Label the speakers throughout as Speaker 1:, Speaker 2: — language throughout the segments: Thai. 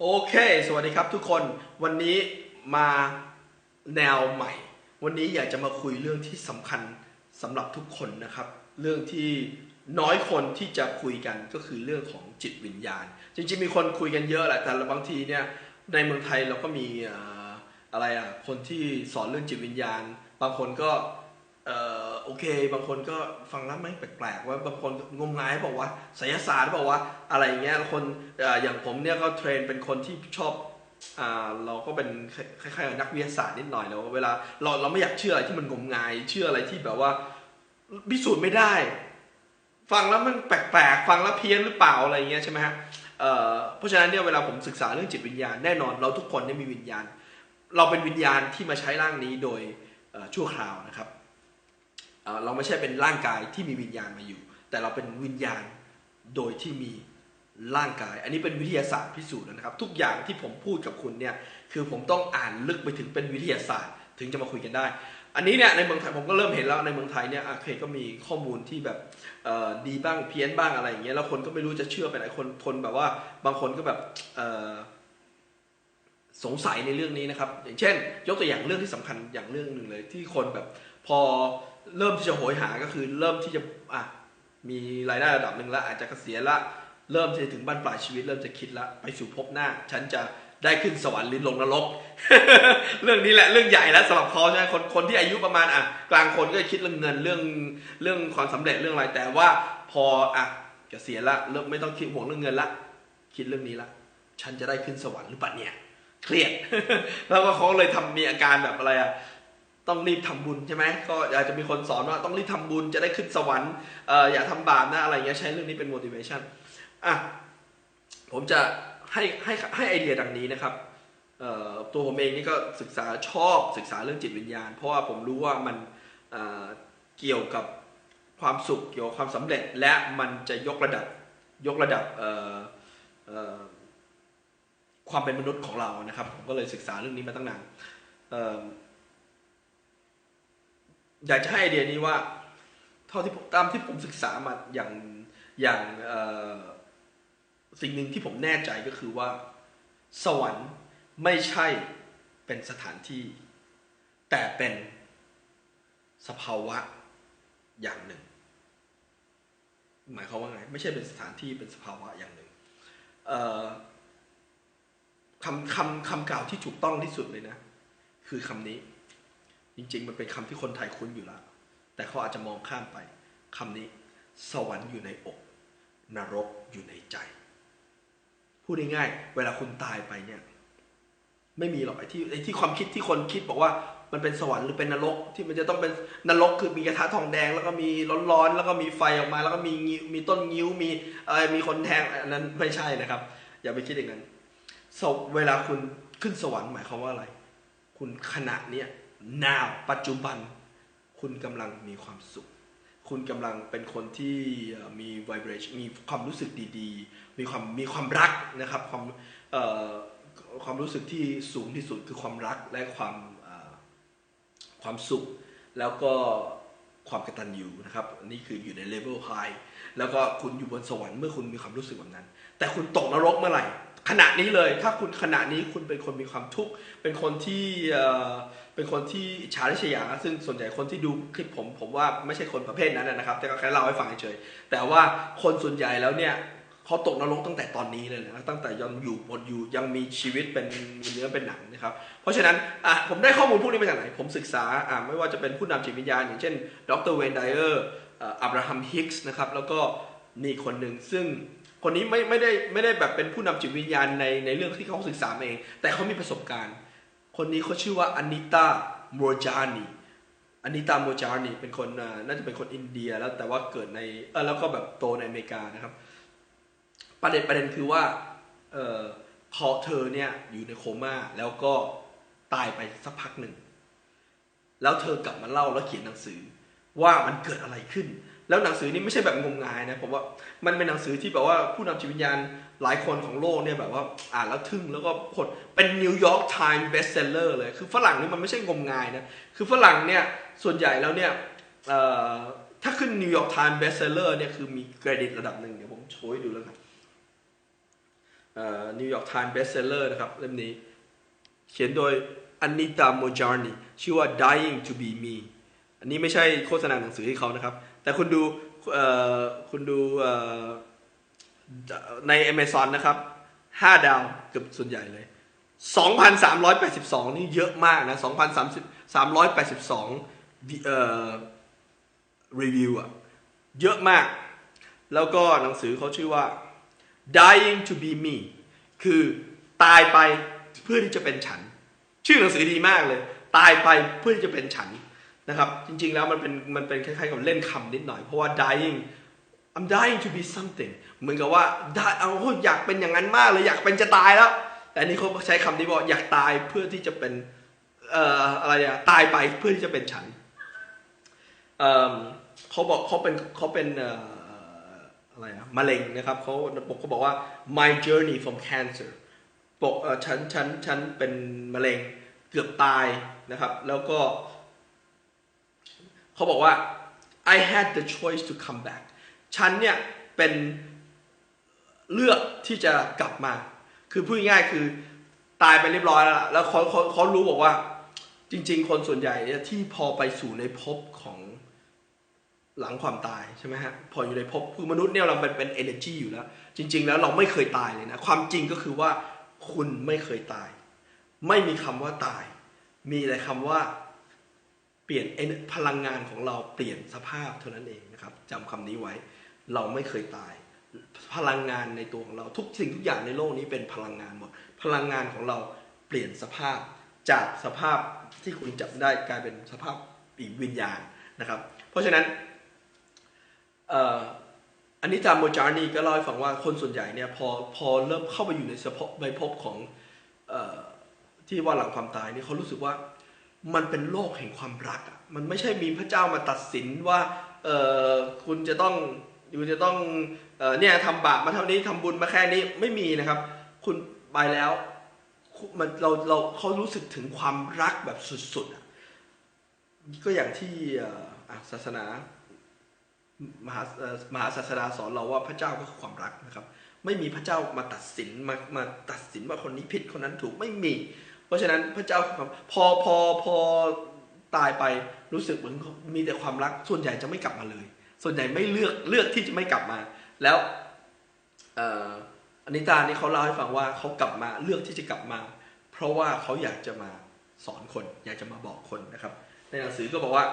Speaker 1: โอเค สวัสดีครับทุกคน วันนี้มาแนวใหม่ วันนี้อยากจะมาคุยเรื่องที่สำคัญสำหรับทุกคนนะครับ เรื่องที่น้อยคนที่จะคุยกันก็คือเรื่องของจิตวิญญาณ จริงๆมีคนคุยกันเยอะแหละ แต่บางทีเนี่ยในเมืองไทยเราก็มีอะไรอะ คนที่สอนเรื่องจิตวิญญาณ บางคนก็ เออโอเค บางคนก็ฟังแล้วไม่แปลกๆว่าบางคนงมงายบอกว่าไสยศาสตร์บอกว่าอะไรเงี้ยคนออย่างผมเนี่ยก็เทรนเป็นคนที่ชอบเราก็เป็นคล้ายๆนักวิทยาศาสตร์นิดหน่อยแล้วเวลาเราเราไม่อยากเชื่ออะไรที่มันงมงาย เชื่ออะไรที่แบบว่าพิสูจน์ไม่ได้ ฟังแล้วมันแปลกๆ ฟังแล้วเพี้ยนหรือเปล่าอะไรเงี้ยใช่ไหมฮะเพราะฉะนั้นเนี่ยเวลาผมศึกษาเรื่องจิตวิญญาณแน่นอนเราทุกคนเนี่ยมีวิญญาณ เราเป็นวิญญาณที่มาใช้ร่างนี้โดยชั่วคราวนะครับ เราไม่ใช่เป็นร่างกายที่มีวิญญาณมาอยู่ แต่เราเป็นวิญญาณโดยที่มีร่างกาย อันนี้เป็นวิทยาศาสตร์พิสูจน์แล้วนะครับ ทุกอย่างที่ผมพูดกับคุณเนี่ยคือผมต้องอ่านลึกไปถึงเป็นวิทยาศาสตร์ ถึงจะมาคุยกันได้ อันนี้เนี่ยในเมืองไทยผมก็เริ่มเห็นแล้วในเมืองไทยเนี่ยโอเคก็มีข้อมูลที่แบบดีบ้างเพี้ยนบ้างอะไรอย่างเงี้ยแล้วคนก็ไม่รู้จะเชื่อไปไหนคนคนแบบว่าบางคนก็แบบสงสัยในเรื่องนี้นะครับ อย่างเช่น ยกตัวอย่างเรื่องที่สำคัญอย่างเรื่องหนึ่งเลย ที่คนแบบ พอเริ่มที่จะโหยหาก็คือเริ่มที่จะอะมีรายได้ระดับหนึ่งแล้วอาจจะเกษียณละเริ่มจะถึงบ้านปลายชีวิต เริ่มจะคิดละไปสู่ภพหน้า ฉันจะได้ขึ้นสวรรค์หรือลงนรก เรื่องนี้แหละเรื่องใหญ่แล้วสำหรับเขาใช่ไหมคนคนที่อายุประมาณอะกลางคนก็คิดเรื่องเงินเรื่องเรื่องความสำเร็จเรื่องอะไรแต่ว่าพออะเกษียณละเริ่มไม่ต้องคิดห่วงเรื่องเงินละคิดเรื่องนี้ละฉันจะได้ขึ้นสวรรค์หรือเปล่าเนี่ยเครียดแล้วก็เขาเลยทำมีอาการแบบอะไรอะ ต้องรีบทำบุญใช่ไหมก็อาจจะมีคนสอนว่าต้องรีบทำบุญจะได้ขึ้นสวรรค์เอออย่าทำบาปนะอะไรเงี้ยใช้เรื่องนี้เป็น motivation อะผมจะให้ให้ให้ไอเดียดังนี้นะครับตัวผมเองนี่ก็ศึกษาชอบศึกษาเรื่องจิตวิญญาณ เพราะว่าผมรู้ว่ามันเเกี่ยวกับความสุขเกี่ยวกับความสำเร็จและมันจะยกระดับยกระดับความเป็นมนุษย์ของเรานะครับ ผมก็เลยศึกษาเรื่องนี้มาตั้งนานเอยากจะให้ไอเดียนี้ว่า เท่าที่ตามที่ผมศึกษามาอย่างอย่างสิ่งหนึ่งที่ผมแน่ใจก็คือว่า สวรรค์ไม่ใช่เป็นสถานที่ แต่เป็นสภาวะอย่างหนึ่ง หมายความว่าไง ไม่ใช่เป็นสถานที่เป็นสภาวะอย่างหนึ่งคำคำคำกล่าวที่ถูกต้องที่สุดเลยนะ คือคำนี้ จริง ๆ มันเป็นคำที่คนไทยคุ้นอยู่แล้ว แต่เขาอาจจะมองข้ามไปคำนี้ สวรรค์อยู่ในอก นรกอยู่ในใจ พูดง่ายๆเวลาคุณตายไปเนี่ย ไม่มีหรอกไอ้ที่ไอ้ที่ความคิดที่คนคิดบอกว่ามันเป็นสวรรค์หรือเป็นนรกที่มันจะต้องเป็นนรกคือมีกระทะทองแดง แล้วก็มีร้อนๆแล้วก็มีไฟออกมา แล้วก็มีงิ้วมีต้นงิ้วมีอะไรมีคนแทงอันนั้นไม่ใช่นะครับ อย่าไปคิดอย่างนั้นเวลาคุณขึ้นสวรรค์หมายความว่าอะไร คุณขณะเนี้ย now ปัจจุบัน คุณกำลังมีความสุข คุณกำลังเป็นคนที่มี vibration มีความรู้สึกดีๆ มีความมีความรักนะครับ ความความรู้สึกที่สูงที่สุดคือความรักและความความสุข แล้วก็ความกระตัญญูนะครับ นี่คืออยู่ใน level high แล้วก็คุณอยู่บนสวรรค์เมื่อคุณมีความรู้สึกแบบนั้น แต่คุณตกนรกเมื่อไหร่ขณะนี้เลย ถ้าคุณขณะนี้คุณเป็นคนมีความทุกข์เป็นคนที่เป็นคนที่ฉาริษยา ซึ่งส่วนใหญ่คนที่ดูคลิปผมผมว่าไม่ใช่คนประเภทนั้นนะครับ แต่ก็แค่เล่าให้ฟังเฉยแต่ว่าคนส่วนใหญ่แล้วเนี่ยเขาตกนรกตั้งแต่ตอนนี้เลยนะตั้งแต่ยังอยู่บนอยู่ยังมีชีวิตเป็นมีเนื้อเป็นหนังนะครับ เพราะฉะนั้นอะผมได้ข้อมูลพวกนี้มาจากไหน ผมศึกษาอะไม่ว่าจะเป็นผู้นำจิตวิญญาณ อย่างเช่น ดรเวนไดเออร์ อับราฮัมฮิกส์นะครับแล้วก็มีคนหนึ่งซึ่งคนนี้ไม่ไม่ได้ไม่ได้แบบเป็นผู้นำจิตวิญญาณในในเรื่องที่เขาศึกษาเอง แต่เขามีประสบการณ์ คนนี้เขาชื่อว่าอานิตาโมจานีอานิตาโมจานีเป็นคนน่าจะเป็นคนอินเดียแล้วแต่ว่าเกิดในเออแล้วก็แบบโตในอเมริกานะครับ ประเด็นประเด็นคือว่าเออเขาเธอเนี่ยอยู่ในโคม่าแล้วก็ตายไปสักพักหนึ่ง แล้วเธอกลับมาเล่าแล้วเขียนหนังสือ ว่ามันเกิดอะไรขึ้น แล้วหนังสือนี้ไม่ใช่แบบงมงายนะผมว่ามันเป็นหนังสือที่แบบว่าผู้นำจิตวิญญาณหลายคนของโลกเนี่ยแบบว่าอ่านแล้วทึ่งแล้วก็คนเป็นนิวยอร์กไทม์เบสเซลเลอร์เลย คือฝรั่งนี่มันไม่ใช่งมงายนะ คือฝรั่งเนี่ยส่วนใหญ่แล้วเนี่ยถ้าขึ้นนิวยอร์กไทม์เบสเซลเลอร์เนี่ยคือมีเครดิตระดับหนึ่งเดี๋ยวผมโชว์ให้ดูแล้วกันนิวยอร์กไทม์เบสเซลเลอร์นะครับเล่มนี้ เขียนโดยอันนิตาโมจาร์นีชื่อว่า Dying to be me อันนี้ไม่ใช่โฆษณาหนังสือให้เขานะครับ แต่คุณดูคุณดูใน Amazon นะครับ 5 ดาวเกือบส่วนใหญ่เลย 2,382 นี่เยอะมากนะ2,382เอ่อรีวิวอะเยอะมาก แล้วก็หนังสือเขาชื่อว่า dying to be me คือตายไปเพื่อที่จะเป็นฉัน ชื่อหนังสือดีมากเลย ตายไปเพื่อที่จะเป็นฉัน นะครับ จริงๆแล้วมันเป็นมันเป็นคล้ายๆกับเล่นคำนิดหน่อย เพราะว่า dying I'm dying to be something เหมือนกับว่าได้เอาอยากเป็นอย่างนั้นมากเลยอยากเป็นจะตายแล้ว แต่นนี่เขาใช้คำนี้บอกอยากตายเพื่อที่จะเป็นเอ่ออะไรอะตายไปเพื่อที่จะเป็นฉันเอ่อเขาบอกเขาเป็นเขาเป็นเอ่ออะไรอะมะเร็งนะครับเขาบอกเขาบอกว่า my journey from cancer บอกเออฉันฉันฉันเป็นมะเร็งเกือบตายนะครับ แล้วก็ เขาบอกว่า I had the choice to come back ฉันเนี่ยเป็นเลือกที่จะกลับมา คือพูดง่ายๆคือตายไปเรียบร้อยแล้วแล้วเขาเขาเขารู้บอกว่า จริง ๆ คนส่วนใหญ่ที่พอไปสู่ในภพของหลังความตายใช่ไหมฮะพออยู่ในภพคือมนุษย์เนี่ยเราเป็นเป็น energy อยู่แล้ว จริง ๆ แล้วเราไม่เคยตายเลยนะ ความจริงก็คือว่าคุณไม่เคยตาย ไม่มีคำว่าตาย มีแต่คำว่า เปลี่ยนพลังงานของเราเปลี่ยนสภาพเท่านั้นเองนะครับจำคำนี้ไว้ เราไม่เคยตาย พลังงานในตัวของเราทุกสิ่งทุกอย่างในโลกนี้เป็นพลังงานหมด พลังงานของเราเปลี่ยนสภาพจากสภาพที่คุณจับได้กลายเป็นสภาพอีกวิญญาณนะครับ เพราะฉะนั้นอันนี้ตามโมจาร์นีก็เล่าให้ฟังว่าคนส่วนใหญ่เนี่ยพอพอเริ่มเข้าไปอยู่ในสภาพในภพของเอ่อที่ว่าหลังความตายเนี่ยเขารู้สึกว่า มันเป็นโลกแห่งความรักอะมันไม่ใช่มีพระเจ้ามาตัดสินว่าเออคุณจะต้องคุณจะต้องเออเนี่ยทำบาปมาเท่านี้ทำบุญมาแค่นี้ไม่มีนะครับ คุณไปแล้วมันเราเราเขารู้สึกถึงความรักแบบสุดๆอะก็อย่างที่ศาสนามหามหาศาสดาสอนเราว่าพระเจ้าก็คือความรักนะครับ ไม่มีพระเจ้ามาตัดสินมามาตัดสินว่าคนนี้ผิดคนนั้นถูกไม่มี เพราะฉะนั้นพระเจ้าคือพอพอพอตายไปรู้สึกเหมือนมีแต่ความรัก ส่วนใหญ่จะไม่กลับมาเลย ส่วนใหญ่ไม่เลือกเลือกที่จะไม่กลับมา แล้วอ่ออนิตานี่เขาเล่าให้ฟังว่าเขากลับมาเลือกที่จะกลับมา เพราะว่าเขาอยากจะมาสอนคน อยากจะมาบอกคนนะครับ ในหนังสือก็บอกว่า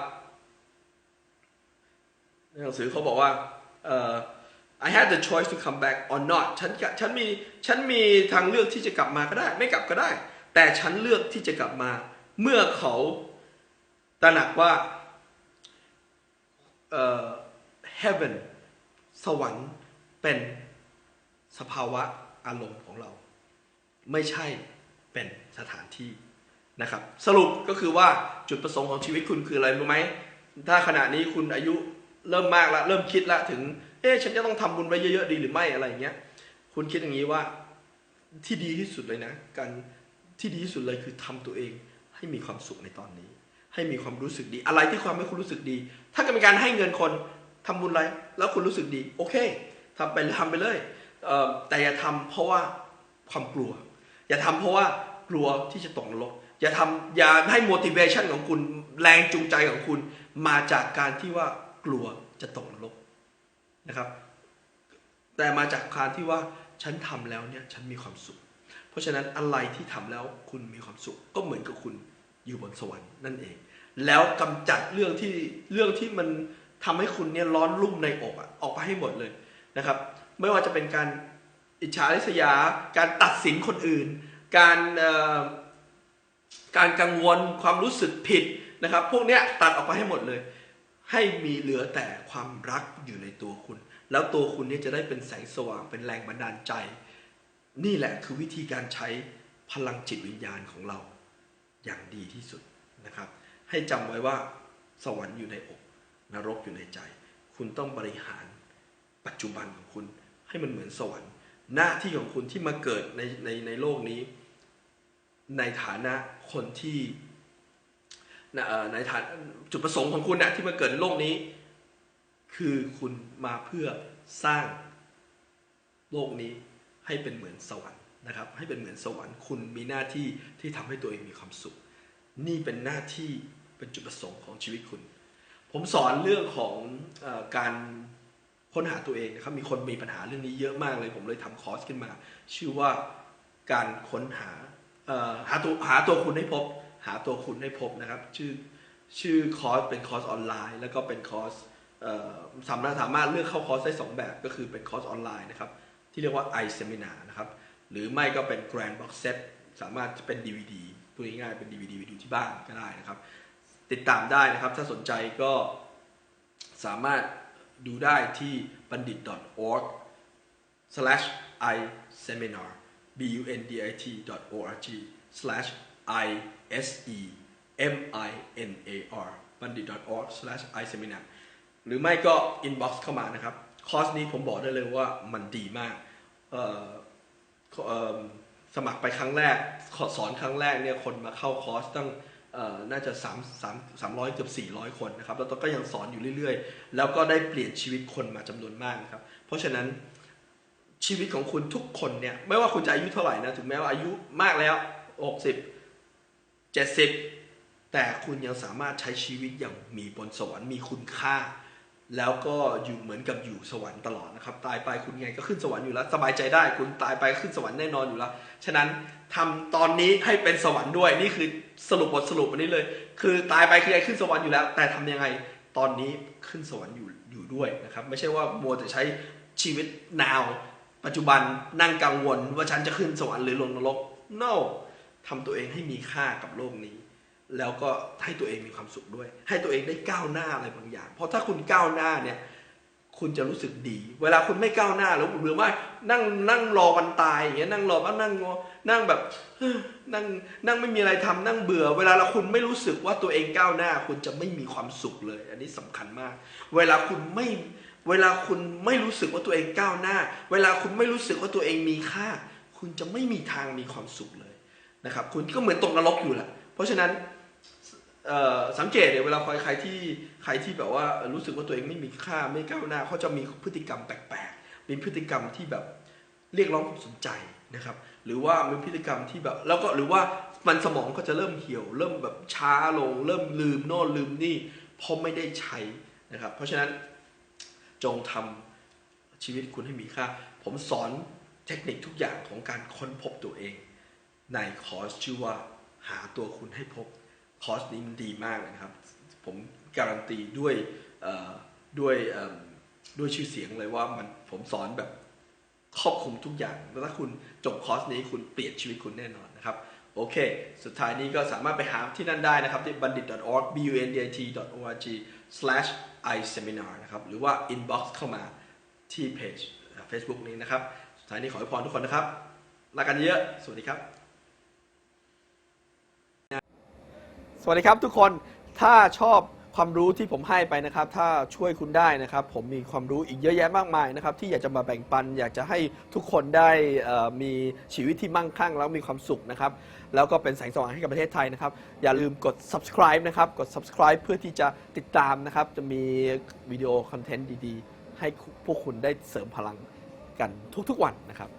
Speaker 1: ในหนังสือเขาบอกว่า I had the choice to come back or not ฉันฉันมีฉันมีทางเลือกที่จะกลับมาก็ได้ ไม่กลับก็ได้ แต่ฉันเลือกที่จะกลับมา เมื่อเขาตระหนักว่าเอ่อ heaven สวรรค์เป็นสภาวะอารมณ์ของเรา ไม่ใช่เป็นสถานที่นะครับ สรุปก็คือว่าจุดประสงค์ของชีวิตคุณคืออะไรรู้ไหมถ้าขณะนี้คุณอายุเริ่มมากแล้วเริ่มคิดแล้วถึง เอ๊ะฉันจะต้องทำบุญไว้เยอะๆดีหรือไม่อะไรอย่างเงี้ย คุณคิดอย่างนี้ว่าที่ดีที่สุดเลยนะ การ ที่ดีที่สุดเลยคือทำตัวเองให้มีความสุขในตอนนี้ ให้มีความรู้สึกดี อะไรที่ความให้คุณรู้สึกดี ถ้าเกิดเป็นการให้เงินคนทำบุญอะไรแล้วคุณรู้สึกดี โอเคทำไปทำไปเลยเแต่อย่าทำเพราะว่าความกลัว อย่าทำเพราะว่ากลัวที่จะตกนรกอย่าทำอย่าให้ motivation ของคุณแรงจูงใจของคุณ มาจากการที่ว่ากลัวจะตกนรกนะครับ แต่มาจากการที่ว่าฉันทำแล้วเนี่ยฉันมีความสุข เพราะฉะนั้นอะไรที่ทำแล้วคุณมีความสุขก็เหมือนกับคุณอยู่บนสวรรค์นั่นเอง แล้วกำจัดเรื่องที่เรื่องที่มันทำให้คุณเนี่ยร้อนรุ่มในอกอะออกไปให้หมดเลยนะครับ ไม่ว่าจะเป็นการอิจฉาริษยา การตัดสินคนอื่น การการกังวลความรู้สึกผิดนะครับ พวกเนี้ยตัดออกไปให้หมดเลย ให้มีเหลือแต่ความรักอยู่ในตัวคุณ แล้วตัวคุณเนี่ยจะได้เป็นแสงสว่างเป็นแรงบันดาลใจ นี่แหละคือวิธีการใช้พลังจิตวิญญาณของเราอย่างดีที่สุดนะครับ ให้จำไว้ว่าสวรรค์อยู่ในอก นรกอยู่ในใจ คุณต้องบริหารปัจจุบันของคุณให้มันเหมือนสวรรค์ หน้าที่ของคุณที่มาเกิดในในในโลกนี้ ในฐานะคนที่ในฐานจุดประสงค์ของคุณนะที่มาเกิดในโลกนี้ คือคุณมาเพื่อสร้างโลกนี้ ให้เป็นเหมือนสวรรค์นะครับ ให้เป็นเหมือนสวรรค์คุณมีหน้าที่ที่ทำให้ตัวเองมีความสุข นี่เป็นหน้าที่เป็นจุดประสงค์ของชีวิตคุณ ผมสอนเรื่องของอการค้นหาตัวเองนะครับมีคนมีปัญหาเรื่องนี้เยอะมากเลย ผมเลยทำคอร์สขึ้นมา ชื่อว่าการค้นหาหาตัวหาตัวคุณให้พบ หาตัวคุณให้พบนะครับ ชื่อชื่อคอร์สเป็นคอร์สออนไลน์ แล้วก็เป็นคอร์สสามารถสามารถเลือกเข้าคอร์สได้สองแบบก็คือเป็นคอร์สออนไลน์นะครับ ที่เรียกว่า i seminar นะครับ หรือไม่ก็เป็น grand box set สามารถจะเป็น DVD พูดง่ายๆเป็น DVD ไปดูที่บ้านก็ได้นะครับ ติดตามได้นะครับ ถ้าสนใจก็สามารถดูได้ที่บัณฑิต .org slash i seminar b u n d i t org slash i s e m i n a r บัณฑิต org slash i seminar หรือไม่ก็ inbox เข้ามานะครับ คอร์สนี้ผมบอกได้เลยว่ามันดีมากสมัครไปครั้งแรกสอนครั้งแรกเนี่ยคนมาเข้าคอร์สตั้งเอ่อน่าจะ3 3 300เกือบ400 คนนะครับ แล้วก็ยังสอนอยู่เรื่อยๆ แล้วก็ได้เปลี่ยนชีวิตคนมาจำนวนมากครับ เพราะฉะนั้นชีวิตของคุณทุกคนเนี่ย ไม่ว่าคุณจะอายุเท่าไหร่นะ ถึงแม้ว่าอายุมากแล้ว 60 70 แต่คุณยังสามารถใช้ชีวิตอย่างมีบนสวรรค์มีคุณค่า แล้วก็อยู่เหมือนกับอยู่สวรรค์ตลอดนะครับ ตายไปคุณไงก็ขึ้นสวรรค์อยู่แล้ว สบายใจได้คุณตายไปขึ้นสวรรค์แน่นอนอยู่แล้ว ฉะนั้นทำตอนนี้ให้เป็นสวรรค์ด้วยนี่คือสรุปบทสรุปวันนี้เลย คือตายไปคือไอ้ขึ้นสวรรค์อยู่แล้ว แต่ทำยังไงตอนนี้ขึ้นสวรรค์อยู่อยู่ด้วยนะครับ ไม่ใช่ว่ามัวแต่ใช้ชีวิต now ปัจจุบันนั่งกังวลว่าฉันจะขึ้นสวรรค์หรือลงนรก no ทำตัวเองให้มีค่ากับโลกนี้ แล้วก็ให้ตัวเองมีความสุขด้วย ให้ตัวเองได้ก้าวหน้าอะไรบางอย่าง เพราะถ้าคุณก้าวหน้าเนี่ย คุณจะรู้สึกดี เวลาคุณไม่ก้าวหน้าแล้วหรือว่านั่งนั่งรอวันตายอย่างเงี้ยนั่งรอว่านั่งงอนั่งแบบนั่งนั่งไม่มีอะไรทำนั่งเบื่อ เวลาเราคุณไม่รู้สึกว่าตัวเองก้าวหน้า คุณจะไม่มีความสุขเลย อันนี้สำคัญมาก เวลาคุณไม่เวลาคุณไม่รู้สึกว่าตัวเองก้าวหน้า เวลาคุณไม่รู้สึกว่าตัวเองมีค่า คุณจะไม่มีทางมีความสุขเลยนะครับ คุณก็เหมือนตกนรกอยู่แหละเพราะฉะนั้น สังเกตเนี่ยเวลาใครที่ใครที่แบบว่ารู้สึกว่าตัวเองไม่มีค่าไม่ก้าวหน้าเขาจะมีพฤติกรรมแปลกๆมีพฤติกรรมที่แบบเรียกร้องความสนใจนะครับ หรือว่ามีพฤติกรรมที่แบบแล้วก็หรือว่ามันสมองก็จะเริ่มเหี่ยว เริ่มแบบช้าลง เริ่มลืมโน่นลืมนี่เพราะไม่ได้ใช้นะครับ เพราะฉะนั้นจงทำชีวิตคุณให้มีค่า ผมสอนเทคนิคทุกอย่างของการค้นพบตัวเอง ในคอร์สชื่อว่าหาตัวคุณให้พบ คอร์สนี้มันดีมากเลยนะครับ ผมการันตีด้วยด้วยด้วยชื่อเสียงเลยว่ามันผมสอนแบบครอบคลุมทุกอย่าง แล้วถ้าคุณจบคอร์สนี้คุณเปลี่ยนชีวิตคุณแน่นอนนะครับ โอเค สุดท้ายนี้ก็สามารถไปหาที่นั่นได้นะครับ ที่ bandit.org b u n d i t org slash i seminar นะครับ หรือว่า inbox เข้ามาที่เพจ Facebook นี้นะครับ สุดท้ายนี้ขอให้พรทุกคนนะครับ รักกันเยอะ สวัสดีครับ สวัสดีครับทุกคนถ้าชอบความรู้ที่ผมให้ไปนะครับ ถ้าช่วยคุณได้นะครับ ผมมีความรู้อีกเยอะแยะมากมายนะครับ ที่อยากจะมาแบ่งปัน อยากจะให้ทุกคนได้มีชีวิตที่มั่งคั่ง แล้วมีความสุขนะครับ แล้วก็เป็นแสงสว่างให้กับประเทศไทยนะครับ อย่าลืมกด subscribe นะครับ กด subscribe เพื่อที่จะติดตามนะครับ จะมีวิดีโอคอนเทนต์ดีๆ ให้พวกคุณได้เสริมพลังกันทุกๆวันนะครับ